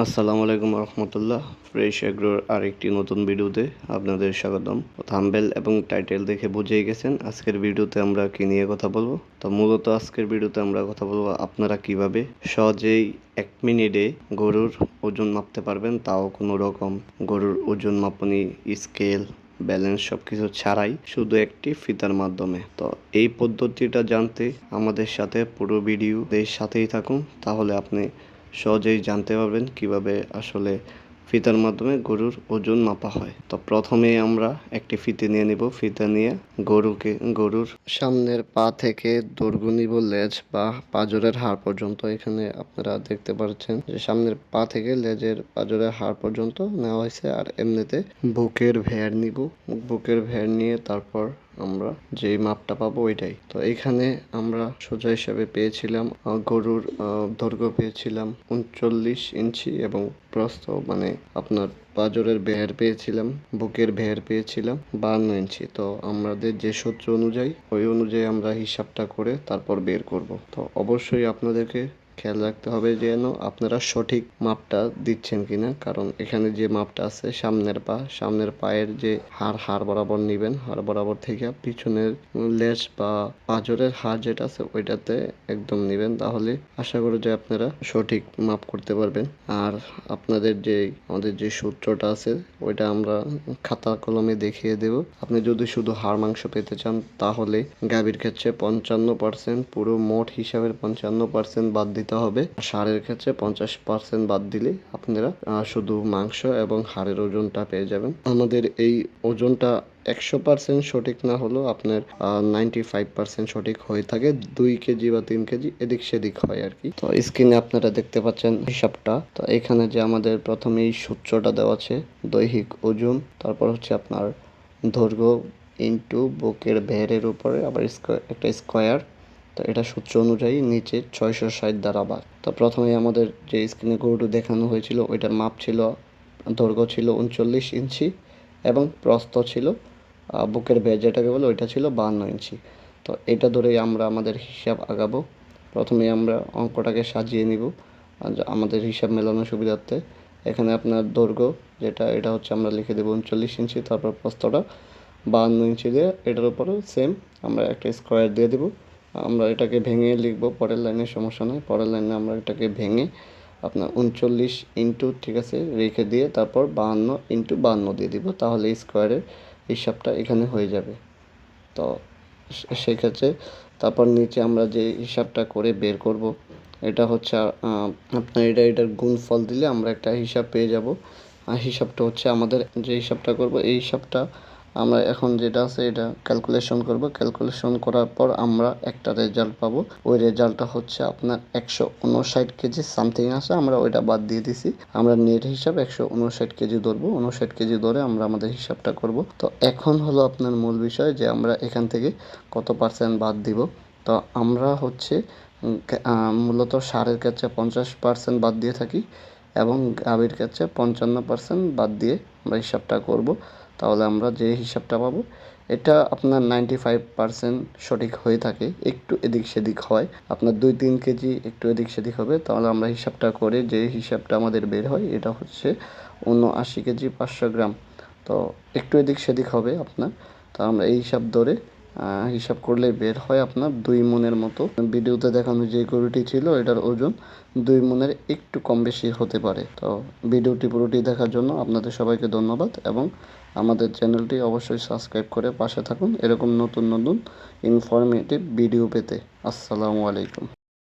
আসসালামু আলাইকুম রহমতুল্লাহ। ফ্রেশ এগ্রোর আরেকটি নতুন ভিডিওতে আপনাদের স্বাগতম। থাম্বেল এবং টাইটেল দেখে বুঝেই গেছেন আজকের ভিডিওতে আমরা কি নিয়ে কথা বলব। তো মূলত আজকের ভিডিওতে আমরা কথা বলব আপনারা কীভাবে সহজেই এক মিনিটে গরুর ওজন মাপতে পারবেন, তাও কোনো রকম গরুর ওজন মাপনি, স্কেল, ব্যালেন্স সব কিছু ছাড়াই শুধু একটি ফিতার মাধ্যমে। তো এই পদ্ধতিটা জানতে আমাদের সাথে পুরো ভিডিও সাথেই থাকুন, তাহলে আপনি সহজেই জানতে পারবেন কীভাবে আসলে ফিতার মাধ্যমে গরুর ওজন মাপা হয়। তো প্রথমে আমরা একটি ফিতে নিয়ে নিব। ফিতা নিয়ে গরুকে, গরুর সামনের পা থেকে দৈর্ঘ্য নিব, লেজ বা পাজরের হাড় পর্যন্ত। এখানে আপনারা দেখতে পাচ্ছেন যে সামনের পা থেকে লেজের পাজরের হাড় পর্যন্ত নেওয়া হয়েছে। আর এমনিতে বুকের ভেড় নিব। বুকের ভেড় নিয়ে তারপর আমরা যে মাপটা পাবো ওইটাই। তো এখানে আমরা সোজা হিসাবে পেয়েছিলাম গরুর দৈর্ঘ্য পেয়েছিলাম উনচল্লিশ ইঞ্চি এবং প্রস্থ মানে আপনার পাজরের বেহের পেয়েছিলাম, বুকের বেহের পেয়েছিলাম বান্ন ইঞ্চি। তো আমাদের যে সূত্র অনুযায়ী, ওই অনুযায়ী আমরা হিসাবটা করে তারপর বের করব। তো অবশ্যই আপনাদেরকে খেয়াল রাখতে হবে যেন আপনারা সঠিক মাপটা দিচ্ছেন কিনা। কারণ এখানে যে মাপটা আছে, সামনের পা, সামনের পায়ের যে হাড় হাড় বরাবর নিবেন। হাড় বরাবর থেকে পিছনের লেজ বা পাঁজরের হাড় যেটা আছে, ওইটাতে একদম নিবেন। তাহলে আশা করি যে আপনারা সঠিক মাপ করতে পারবেন। আর আপনাদের যে, আমাদের যে সূত্রটা আছে, ওইটা আমরা খাতা কলমে দেখিয়ে দেব। আপনি যদি শুধু হাড় মাংস পেতে চান, তাহলে গাভীর ক্ষেত্রে পঞ্চান্ন পার্সেন্ট, পুরো মোট হিসাবের পঞ্চান্ন পার্সেন্ট বাদ দিতে হবে। সারের ক্ষেত্রে পঞ্চাশ পার্সেন্ট বাদ দিলে আপনারা শুধু মাংস এবং হাড়ের ওজনটা পেয়ে যাবেন। আমাদের এই ওজনটা একশো পার্সেন্ট সঠিক না হলেও আপনার নাইনটি ফাইভ পার্সেন্ট সঠিক হয়ে থাকে। দুই কেজি বা তিন কেজি এদিক সেদিক হয় আর কি। তো স্ক্রিনে আপনারা দেখতে পাচ্ছেন হিসাবটা। তো এখানে যে আমাদের প্রথমে এই সূত্রটা দেওয়া আছে, দৈহিক ওজন, তারপর হচ্ছে আপনার দৈর্ঘ্য ইন্টু বুকের ভেরের উপরে, আবার স্কোয়ার, একটা স্কোয়ার। তো এটা সূত্র অনুযায়ী নিচে ছয়শো ষাট দ্বারা বাদ তো প্রথমে আমাদের যে স্ক্রিনে গরুটি দেখানো হয়েছিল, ওইটার মাপ ছিল, দৈর্ঘ্য ছিল উনচল্লিশ ইঞ্চি এবং প্রস্থ ছিল বুকের বেজ যেটাকে বলে ওইটা ছিল বাহান্ন ইঞ্চি। তো এটা ধরেই আমরা আমাদের হিসাব আগাবো। প্রথমে আমরা অঙ্কটাকে সাজিয়ে নিব আমাদের হিসাব মেলানোর সুবিধার্থে। এখানে আপনার দৈর্ঘ্য যেটা, এটা হচ্ছে আমরা লিখে দেবো উনচল্লিশ ইঞ্চি, তারপর প্রস্থটা বাহান্ন ইঞ্চি দিয়ে, এটার উপরে সেম আমরা একটা স্কোয়ার দিয়ে দেবো। আমরা এটাকে ভেঙে লিখব, পরের লাইনে সমস্যা নেই। পরের লাইনে আমরা এটাকে ভেঙে আপনার উনচল্লিশ ইন্টু, ঠিক আছে, রেখে দিয়ে তারপর বাহান্ন ইন্টু বাহান্ন দিয়ে দিব। তাহলে স্কোয়ারের হিসাবটা এখানে হয়ে যাবে। তো সেক্ষেত্রে তারপর নিচে আমরা যে হিসাবটা করে বের করব, এটা হচ্ছে আপনার এটা এটার গুণফল দিলে আমরা একটা হিসাব পেয়ে যাব। আর হিসাবটা হচ্ছে আমাদের যে হিসাবটা করব, এই হিসাবটা আমরা এখন যেটা আছে এটা ক্যালকুলেশন করব। ক্যালকুলেশন করার পর আমরা একটা রেজাল্ট পাবো। ওই রেজাল্টটা হচ্ছে আপনার একশো উনষাট কেজি সামথিং আছে, আমরা ওইটা বাদ দিয়ে দিছি। আমরা নেট হিসাব একশো উনষাট কেজি ধরবো। উনষাট কেজি ধরে আমরা আমাদের হিসাবটা করব। তো এখন হলো আপনার মূল বিষয় যে আমরা এখান থেকে কত পার্সেন্ট বাদ দিব। তো আমরা হচ্ছে মূলত সারের ক্ষেত্রে পঞ্চাশ পার্সেন্ট বাদ দিয়ে থাকি এবং গাভীর ক্ষেত্রে পঞ্চান্ন পার্সেন্ট বাদ দিয়ে আমরা হিসাবটা করব। তাহলে আমরা যে হিসাবটা পাবো, এটা আপনার নাইনটি ফাইভ পার্সেন্ট সঠিক হয়ে থাকে, একটু এদিক সেদিক হয়। আপনার দুই তিন কেজি একটু এদিক সেদিক হবে, তাহলে আমরা হিসাবটা করে যে হিসাবটা আমাদের বের হয়, এটা হচ্ছে উনআশি কেজি পাঁচশো গ্রাম। তো একটু এদিক সেদিক হবে আপনার, তো আমরা এই হিসাব ধরে হিসাব করলে বের হয় আপনার দুই মনের মতো। ভিডিওতে দেখানো যে গরুটি ছিল, এটার ওজন দুই মনের একটু কম বেশি হতে পারে। তো ভিডিওটি পুরোটি দেখার জন্য আপনাদের সবাইকে ধন্যবাদ এবং আমাদের চ্যানেলটি অবশ্যই সাবস্ক্রাইব করে পাশে থাকুন। এরকম নতুন নতুন ইনফরমেটিভ ভিডিও পেতে। আসসালামু আলাইকুম।